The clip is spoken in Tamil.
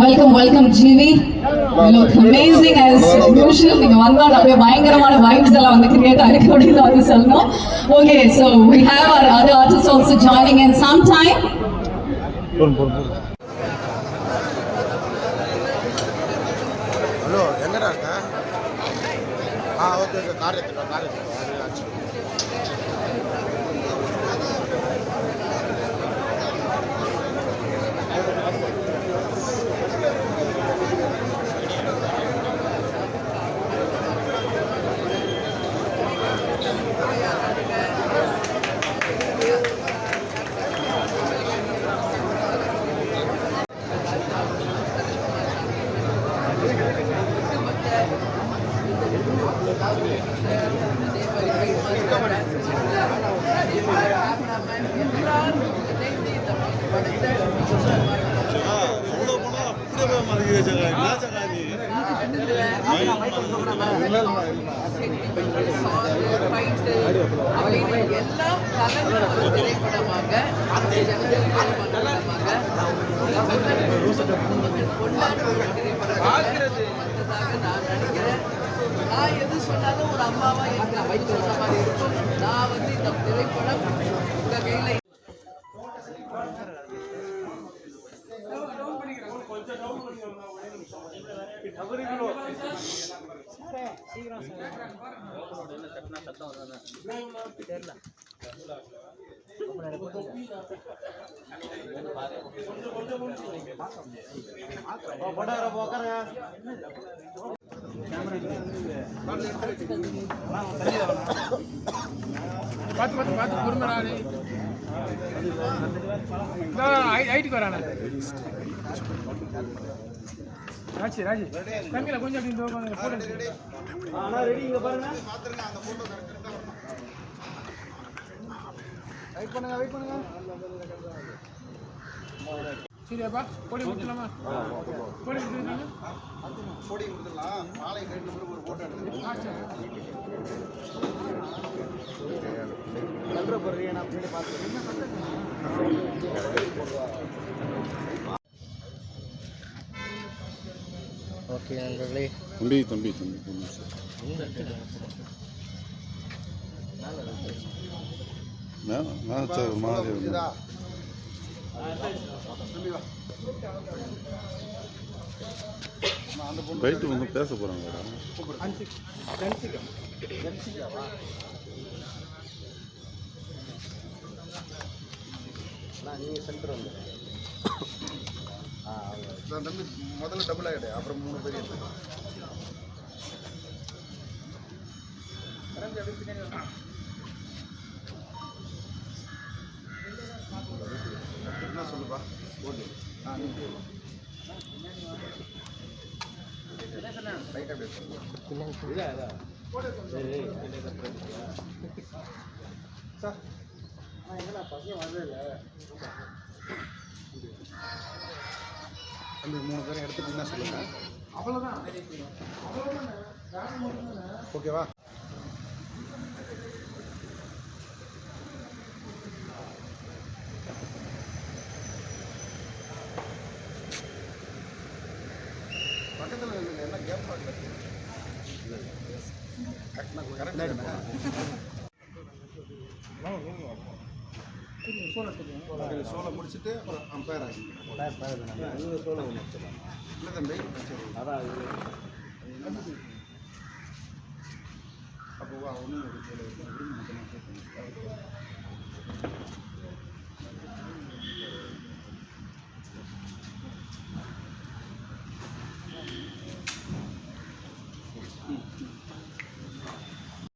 Welcome welcome GV look amazing as usual. நீங்க வந்தோம் அப்படியே பயங்கரமான vibes எல்லாம் வந்து கிரியேட் ஆயிருக்கு அப்படின்னு வந்து சொல்லணும். Okay so we have our other artists also joining in some time hello எங்கடா இருக்க? ஆ ஓகே ஓகே கார் எடுத்துட்டோம் எல்லாம் கலந்த ஒரு திரைப்படமாக திரைப்படமாக வந்ததாக நான் நினைக்கிறேன். நான் எது சொன்னாலும் ஒரு அம்மாவா எனக்கு அமைச்சு சொன்ன மாதிரி இருக்கும். நான் வந்து இந்த திரைப்படம் உங்க கையில பார்த்து பார்த்து பார்த்து பொறுமைடா ஹைட்டுக்கு வரானே ராஜி ராஜி தம்பியில கொஞ்சம் அப்படி இந்த ரெடி இங்கே பாருங்க வெயிட் பண்ணுங்க வெயிட் பண்ணுங்க. சரியாப்பா பொடி கொடுத்துலாமா பொடி கொடுத்துருக்காங்க போடி கொடுத்துடலாம்? மாலை ரெண்டு நம்பருக்கு ஒரு போட்டோ எடுத்து ஆ சரி ஓகே நண்பர்களே. தம்பி தம்பி தம்பி தம்பி. வா பொண்ணு போயிட்டு வந்து பேச போகிறாங்க நீங்கள் சென்டர் வந்து தம்பி முதல்ல டபுள் ஆகிடு அப்புறம் மூணு பேர் எடுத்து போட்டு ஆ சார் நான் பசங்க வரவே இல்லை மூணு பேரும் எடுத்துட்டீங்கன்னா சொல்லுங்க அவ்வளோதான் ஓகேவா சோலை முடிச்சுட்டு அப்புறம் அம்பையர் ஆகி இல்லை தம்பி சரி அப்போ ஒன்றும்